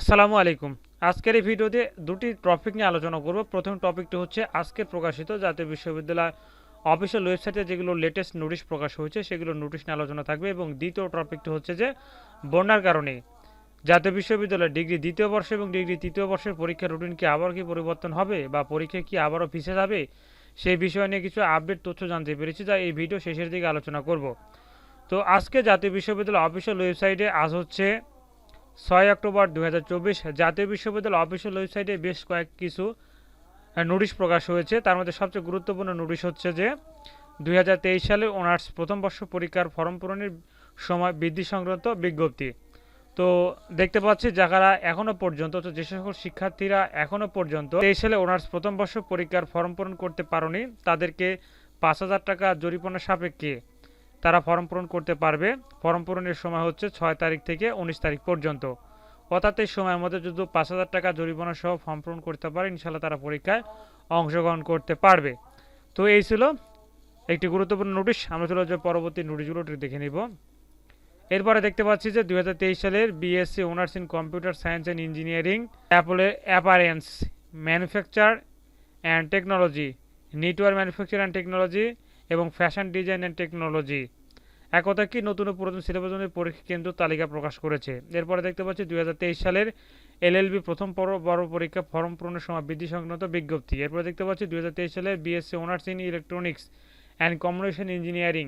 আসসালামু আলাইকুম। আজকের এই ভিডিওতে দুটি টপিক নিয়ে আলোচনা করব। প্রথম টপিকটি হচ্ছে আজকে প্রকাশিত জাতীয় বিশ্ববিদ্যালয় অফিসিয়াল ওয়েবসাইটে যেগুলো লেটেস্ট নোটিশ প্রকাশ হয়েছে, সেগুলো নোটিশ নিয়ে আলোচনা থাকবে এবং দ্বিতীয় টপিকটি হচ্ছে যে বন্যার কারণে জাতীয় বিশ্ববিদ্যালয়ের ডিগ্রি দ্বিতীয় বর্ষ এবং ডিগ্রি তৃতীয় বর্ষের পরীক্ষার রুটিন কি আবার কি পরিবর্তন হবে বা পরীক্ষা কি আবারও পিছিয়ে যাবে? সেই বিষয় নিয়ে কিছু আপডেট তথ্য জানতে পেরেছি, যা এই ভিডিও শেষের দিকে আলোচনা করব। তো আজকে জাতীয় বিশ্ববিদ্যালয় অফিসিয়াল ওয়েবসাইটে আজ হচ্ছে ছয় অক্টোবর দু হাজার চব্বিশ জাতীয় বিশ্ববিদ্যালয় অফিসিয়াল ওয়েবসাইটে বেশ কয়েক কিছু নোটিশ প্রকাশ হয়েছে। তার মধ্যে সবচেয়ে গুরুত্বপূর্ণ নোটিশ হচ্ছে যে, দুই হাজার তেইশ সালে অনার্স প্রথম বর্ষ পরীক্ষার ফর্ম পূরণের সময় বৃদ্ধি সংক্রান্ত বিজ্ঞপ্তি। তো দেখতে পাচ্ছি, যারা এখনও পর্যন্ত তো যে সকল শিক্ষার্থীরা এখনও পর্যন্ত তেইশ সালে অনার্স প্রথম বর্ষ পরীক্ষার ফর্ম পূরণ করতে পারেনি, তাদেরকে পাঁচ হাজার টাকা জরিমানা সাপেক্ষে তারা ফর্ম পূরণ করতে পারবে। ফর্ম পূরণের সময় হচ্ছে ছয় তারিখ থেকে উনিশ তারিখ পর্যন্ত। অর্থাৎ এই সময়ের মধ্যে যদি পাঁচ হাজার টাকা জরিমানা সহ ফর্ম পূরণ করতে পারে ইনশাল্লাহ তারা পরীক্ষায় অংশগ্রহণ করতে পারবে। তো এই ছিল একটি গুরুত্বপূর্ণ নোটিশ আমরা চলে যে পরবর্তী নোটিশগুলো দেখে নিব। এরপরে দেখতে পাচ্ছি যে দু হাজার তেইশ সালের BSc honours in computer science and engineering অ্যাপলের apparel manufacture and technology network manufacture and technology এবং ফ্যাশন ডিজাইন অ্যান্ড টেকনোলজি। একতা কি নতুন ও পুরাতন সিলেবাস অনুযায়ী পরীক্ষা কেন্দ্র তালিকা প্রকাশ করেছে। এরপরে দেখতে পাচ্ছি দুই হাজার তেইশ সালের এলএলবি প্রথম বড় পরীক্ষা ফর্ম পূরণের সময় বৃদ্ধি সংক্রান্ত বিজ্ঞপ্তি। এরপরে দেখতে পাচ্ছি দুই সালের BSc honours in electronics and communication engineering.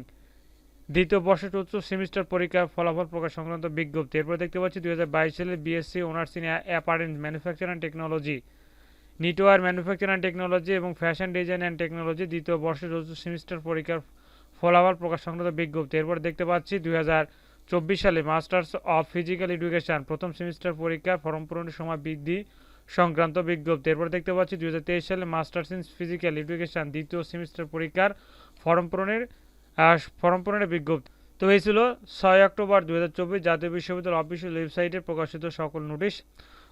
দ্বিতীয় বর্ষ চতুর্থ সেমিস্টার পরীক্ষার ফলাফল প্রকাশ সংক্রান্ত বিজ্ঞপ্তি। এরপর দেখতে পাচ্ছি দুই সালের BSc honours in apparel manufacture and technology. Knitwear manufacture and technology এবং ফ্যাশন ডিজাইন অ্যান্ড টেকনোলজি দ্বিতীয় বর্ষের চতুর্থ সেমিস্টার পরীক্ষার ফলাফল প্রকাশ সংক্রান্ত বিজ্ঞপ্তি। এরপর দেখতে পাচ্ছি দুই চব্বিশ সালে মাস্টার্স অফ ফিজিক্যাল এডুকেশন প্রথম সেমিস্টার পরীক্ষার ফর্ম পূরণের সময় বৃদ্ধি সংক্রান্ত বিজ্ঞপ্তি। এরপর দেখতে পাচ্ছি দুই হাজার তেইশ সালে মাস্টার্স ইন ফিজিক্যাল এডুকেশন দ্বিতীয় সেমিস্টার পরীক্ষার ফর্ম পূরণের ফর্ম পূরণের বিজ্ঞপ্তি। তো এই ছিল ছয় অক্টোবর দু হাজার চব্বিশ জাতীয় বিশ্ববিদ্যালয় অফিসিয়াল ওয়েবসাইটে প্রকাশিত সকল নোটিশ।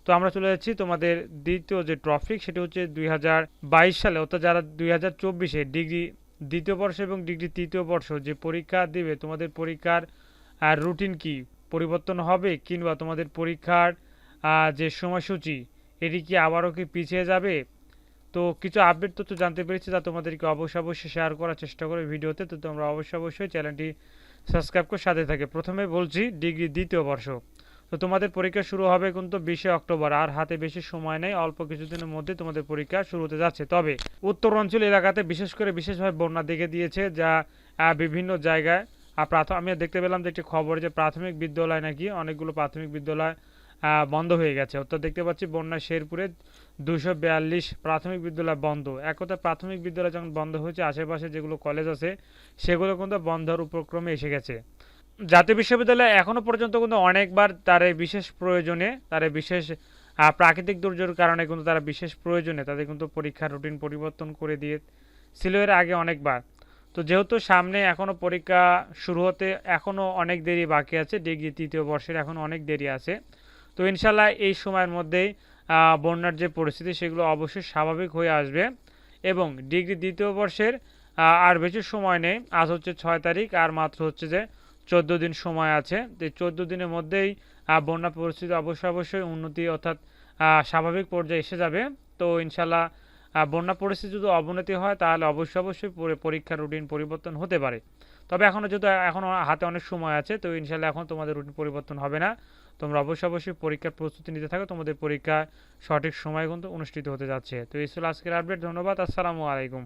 তো আমরা চলে যাচ্ছি তোমাদের দ্বিতীয় যে ট্রফিক, সেটি হচ্ছে দুই হাজার বাইশ সালে, অর্থাৎ যারা দুই হাজার চব্বিশে ডিগ্রি দ্বিতীয় বর্ষ এবং ডিগ্রি তৃতীয় বর্ষ যে পরীক্ষা দিবে, তোমাদের পরীক্ষার রুটিন কি? পরিবর্তন হবে কিংবা তোমাদের পরীক্ষার যে সময়সূচি, এটি কি আবারও কি পিছিয়ে যাবে? তো কিছু আপডেট তথ্য জানতে পেরেছি যা তোমাদেরকে অবশ্যই অবশ্যই শেয়ার করার চেষ্টা করে ভিডিওতে, তো তোমরা অবশ্যই অবশ্যই চ্যানেলটি সাবস্ক্রাইব করে সাথে থাকে প্রথমে বলছি, ডিগ্রি দ্বিতীয় বর্ষ। তো তোমাদের পরীক্ষা শুরু হবে কিন্তু বিশে অক্টোবর, আর হাতে বেশি সময় নেই, অল্প কিছুদিনের মধ্যে তোমাদের পরীক্ষা শুরু হতে যাচ্ছে। তবে উত্তর অঞ্চল এলাকাতে বিশেষ করে বিশেষভাবে বন্যা দেখে দিয়েছে যা বিভিন্ন জায়গায় আর প্রাথমিক আমি দেখতে পেলাম যে একটি খবর যে প্রাথমিক বিদ্যালয় নাকি অনেকগুলো প্রাথমিক বিদ্যালয় বন্ধ হয়ে গেছে। অর্থাৎ দেখতে পাচ্ছি বন্যা শেরপুরে দুশো বিয়াল্লিশ প্রাথমিক বিদ্যালয় বন্ধ। এক কথা প্রাথমিক বিদ্যালয় যখন বন্ধ হয়েছে, আশেপাশে যেগুলো কলেজ আছে, সেগুলো কিন্তু বন্ধর উপক্রমে এসে গেছে। জাতীয় বিশ্ববিদ্যালয় এখনও পর্যন্ত কিন্তু অনেকবার তার বিশেষ প্রয়োজনে, তার বিশেষ প্রাকৃতিক দুর্যোগের কারণে কিন্তু তারা বিশেষ প্রয়োজনে তাদের কিন্তু পরীক্ষার রুটিন পরিবর্তন করে দিয়ে ছিল এর আগে অনেকবার। তো যেহেতু সামনে এখনও পরীক্ষা শুরু হতে এখনও অনেক দেরি বাকি আছে, ডিগ্রি তৃতীয় বর্ষের এখন অনেক দেরি আছে। তো ইনশাল্লাহ এই সময়ের মধ্যেই বন্যার যে পরিস্থিতি সেগুলো অবশ্যই স্বাভাবিক হয়ে আসবে এবং ডিগ্রি দ্বিতীয় বর্ষের আর বেশি সময় নেই। আজ হচ্ছে ছয় তারিখ, আর মাত্র হচ্ছে যে চোদ্দ দিন সময় আছে। তো এই চোদ্দ দিনের মধ্যেই বন্যা পরিস্থিতি অবশ্যই অবশ্যই উন্নতি অর্থাৎ স্বাভাবিক পর্যায়ে এসে যাবে। তো ইনশাল্লাহ বন্যা পরিস্থিতি যদি অবনতি হয়, তাহলে অবশ্যই অবশ্যই পরীক্ষার রুটিন পরিবর্তন হতে পারে। তবে এখনও যেহেতু, এখন হাতে অনেক সময় আছে, তো ইনশাল্লাহ এখন তোমাদের রুটিন পরিবর্তন হবে না। তোমরা অবশ্যই অবশ্যই পরীক্ষার প্রস্তুতি নিতে থাকো, তোমাদের পরীক্ষা সঠিক সময় কিন্তু অনুষ্ঠিত হতে যাচ্ছে। তো এই ছিল আজকের আপডেট ধন্যবাদ, আসসালামু আলাইকুম।